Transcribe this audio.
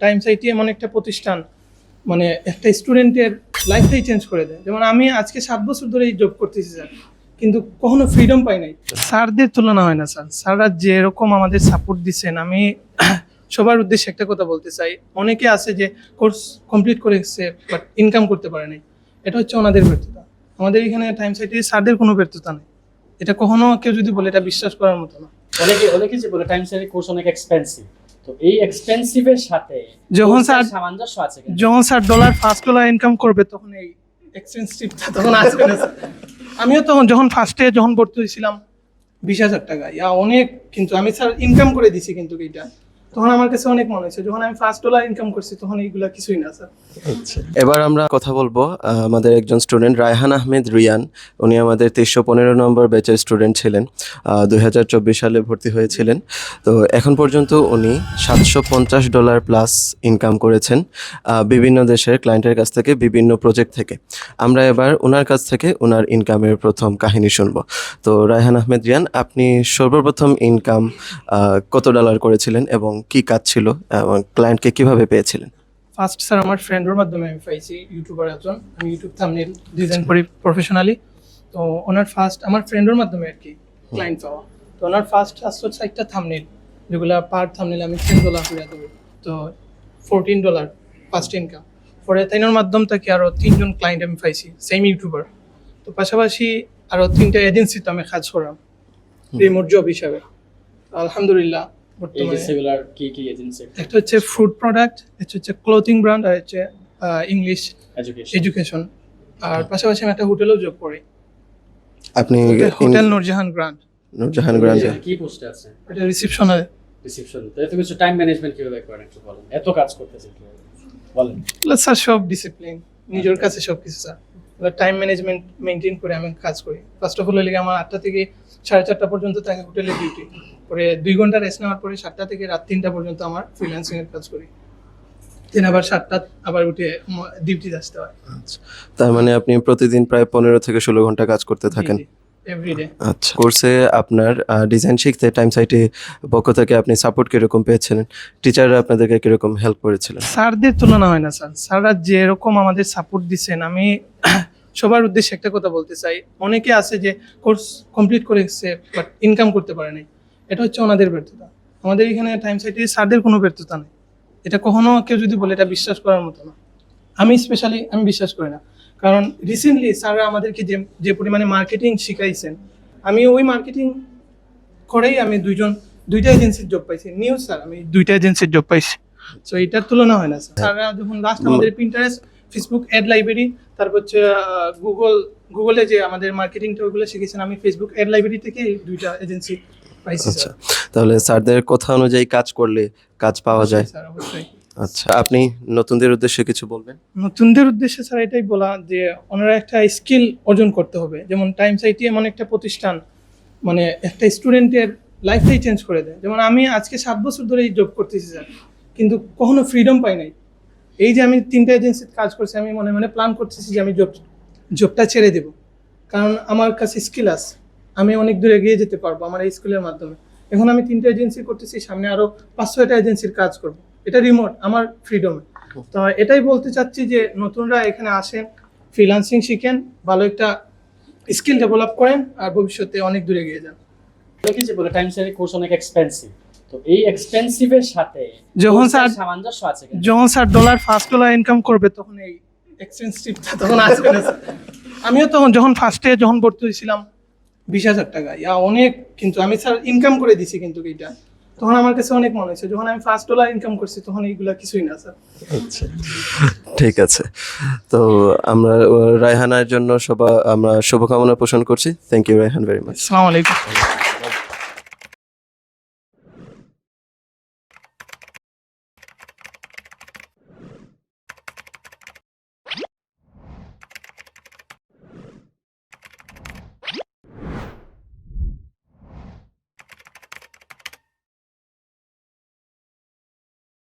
Times IT এমন একটা প্রতিষ্ঠান মানে একটা স্টুডেন্টের লাইফটাই চেঞ্জ করে দেয়। যেমন আমি আজকে সাত বছর ধরে এই জব করতেছি স্যার কিন্তু কখনো ফ্রিডম পাই নাই। স্যারদের তুলনা হয় না স্যার স্যাররা যেরকম আমাদের সাপোর্ট দিচ্ছেন, আমি সবার উদ্দেশ্যে একটা কথা বলতে চাই। অনেকে আছে যে কোর্স কমপ্লিট করেছে বাট ইনকাম করতে পারে নাই। এটা হচ্ছে ওনাদের ব্যর্থতা। আমাদের এখানে টাইম সাইটে স্যারদের কোনো ব্যর্থতা নেই। এটা কখনো কেউ যদি বলে, এটা বিশ্বাস করার মতো না। অনেকে অনেকে যে বলে টাইম সেভিং কোর্স অনেক এক্সপেন্সিভ তো এই এক্সপেন্সিভের সাথে যখন স্যার- সামঞ্জস্য আছে যখন sir dollar first dollar income করবে তখন এই এক্সপেন্সিভটা তখন আসবে না আমিও তখন যখন ফার্স্টে যখন ভর্তি হয়েছিলাম বিশ হাজার টাকা। ইয়া অনেক কিন্তু আমি স্যার ইনকাম করে দিছি কিন্তু এইটা। তখন আমার কাছে অনেক মনে হয়েছে, যখন আমি ফার্স্ট ডলার ইনকাম করছি, তখন এইগুলা কিছুই না স্যার এবার আমরা কথা বলব আমাদের একজন স্টুডেন্ট রায়হান আহমেদ রিয়ান। উনি আমাদের তেইশশো পনেরো নম্বর ব্যাচের স্টুডেন্ট ছিলেন দুই হাজার চব্বিশ সালে ভর্তি হয়েছিলেন। তো এখন পর্যন্ত উনি সাতশো পঞ্চাশ ডলার প্লাস ইনকাম করেছেন বিভিন্ন দেশের ক্লায়েন্টের কাছ থেকে, বিভিন্ন প্রজেক্ট থেকে। আমরা এবার ওনার কাছ থেকে ওনার ইনকামের প্রথম কাহিনী শুনব। তো রায়হান আহমেদ রিয়ান, আপনি সর্বপ্রথম ইনকাম কত ডলার করেছিলেন এবং কি কাজ ছিল এবং ক্লায়েন্টকে কীভাবে পেয়েছিলেন? ফার্স্ট স্যার আমার ফ্রেন্ডের মাধ্যমে আমি পাইছি ইউটিউবার একজন। আমি ইউটিউব থামনেল ডিজাইন করি প্রফেশনালি তো ওনার ফার্স্ট আমার ফ্রেন্ডের মাধ্যমে আর কি ক্লায়েন্ট পাওয়া। তো ওনার ফার্স্ট আসতো হচ্ছে একটা থামনেল যেগুলো পার থামনেল আমি টেন ডলার করে দেবো। তো ফোরটিন ডলার ফার্স্ট ইনকাম পরে তাইনের মাধ্যম থেকে আরও তিনজন ক্লায়েন্ট আমি পাইছি সেম ইউটিউবার তো পাশাপাশি আরও তিনটা এজেন্সিতে আমি কাজ করলাম রিমোট জব হিসাবে। আলহামদুলিল্লাহ এই কি কি এজেন্সি একটা হচ্ছে ফুড প্রোডাক্ট একটা হচ্ছে ক্লোথিং ব্র্যান্ড আর হচ্ছে ইংলিশ এডুকেশন আর পাশাপাশি আমি একটা হোটেলেও জব করি। আপনি হোটেল নূরজাহান গ্রান্ড নূরজাহান গ্রান্ডে কি পোস্টে আছে? এটা রিসেপশনে রিসেপশন তো এত কিছু টাইম ম্যানেজমেন্ট কীভাবে করেন একটু বলেন। এত কাজ করতেছেন কীভাবে? বলেন। স্যার সব ডিসিপ্লিন নিজের কাছে সব কিছু স্যার টাইম ম্যানেজমেন্ট মেনটেন করে আমি কাজ করি। ফার্স্ট অফ অল লিগে আমার আটটা থেকে সাড়ে চারটা পর্যন্ত থাকে হোটেলে ডিউটি পরে দুই ঘণ্টা রেস্ট নেওয়ার পরে সাতটা থেকে রাত তিনটা পর্যন্ত আমার ফ্রিল্যান্সিং এর কাজ করি। দিন আবার সাতটা আবার উঠে ডিউটি আসতে হয়। তার মানে আপনি প্রতিদিন প্রায় পনেরো থেকে ষোলো ঘণ্টা কাজ করতে থাকেন? এভরিডে আচ্ছা। কোর্সে আপনার ডিজাইন শিখতে টাইম সাইটে পক্ষ থেকে আপনি সাপোর্ট কীরকম পেয়েছিলেন? টিচাররা আপনাদেরকে কীরকম হেল্প করেছিলেন? স্যারদের তুলনা হয় না স্যার স্যাররা যেরকম আমাদের সাপোর্ট দিচ্ছেন আমি সবার উদ্দেশ্যে একটা কথা বলতে চাই। অনেকে আছে যে কোর্স কমপ্লিট করেছে বাট ইনকাম করতে পারে নাই। এটা হচ্ছে ওনাদের ব্যর্থতা। আমাদের এখানে টাইম সাইটে স্যারদের কোনো ব্যর্থতা নেই। এটা কখনো কেউ যদি বলে এটা বিশ্বাস করার মতো না। আমি স্পেশালি আমি বিশ্বাস করি না। কারণ রিসেন্টলি স্যাররা আমাদেরকে যে যে পরিমাণে মার্কেটিং শিখাইছেন আমি ওই মার্কেটিং করেই আমি দুইজন দুইটা এজেন্সির জব পাইছি। নিউজ স্যার আমি দুইটা এজেন্সির জব পাইছি। তো এটার তুলনা হয় না স্যার স্যাররা যখন লাস্ট আমাদের প্রিন্টারেস্ট ফেসবুক অ্যাড লাইব্রেরি তারপর হচ্ছে গুগল গুগলে যে আমাদের মার্কেটিংটা ওগুলো শিখেছেন আমি ফেসবুক অ্যাড লাইব্রেরি থেকে দুইটা এজেন্সি পাইছি আচ্ছা। তাহলে স্যারদের কথা অনুযায়ী কাজ করলে কাজ পাওয়া যায়। স্যার অবশ্যই। আচ্ছা আপনি নতুনদের উদ্দেশ্যে কিছু বলবেন? নতুনদের উদ্দেশ্যে স্যার এটাই বলা যে ওনারা একটা স্কিল অর্জন করতে হবে। যেমন টাইমস আইটি এমন একটা প্রতিষ্ঠান মানে একটা স্টুডেন্টের লাইফটাই চেঞ্জ করে দেয়। যেমন আমি আজকে সাত বছর ধরে এই জব করতেছি স্যার কিন্তু কখনো ফ্রিডম পাই নাই। এই যে আমি তিনটা এজেন্সিতে কাজ করছি, আমি মনে মনে প্ল্যান করতেছি যে আমি জব জবটা ছেড়ে দেব। কারণ আমার কাছে স্কিল আছে। আমি অনেক দূর এগিয়ে যেতে পারব আমার এই স্কিলের মাধ্যমে। এখন আমি তিনটা এজেন্সি করতেছি, সামনে আরও পাঁচ, ছয়টা এজেন্সির কাজ করব। এটা রিমোট আমার ফ্রিডমে তো এটাই বলতে চাচ্ছি যে নতুনরা এখানে আসেন ফ্রিল্যান্সিং শিখেন, ভালো একটা স্কিল ডেভেলপ করেন, আর ভবিষ্যতে অনেক দূরে এগিয়ে যান। যে বলে টাইম সেভিং কোর্স অনেক এক্সপেন্সিভ তো এই এক্সপেন্সিভের সাথে যখন স্যার- সামঞ্জস্য আছে যখন sir dollar first dollar income করবে তখন এই এক্সপেন্সিভটা তখন আসবে না আমিও তখন যখন ফার্স্টে যখন ভর্তি হয়েছিলাম বিশ হাজার টাকা ইয়া অনেক কিন্তু আমি স্যার ইনকাম করে দিছি কিন্তু এইটা। তখন আমার কাছে অনেক মনে হয়েছে যখন আমি ফার্স্ট ডলার ইনকাম করছি তখন এইগুলা কিছুই না স্যার আচ্ছা। ঠিক আছে। তো আমরা রায়হানার জন্য সবা আমরা শুভকামনা পোষণ করছি। Thank you Raihan very much আসসালামু আলাইকুম।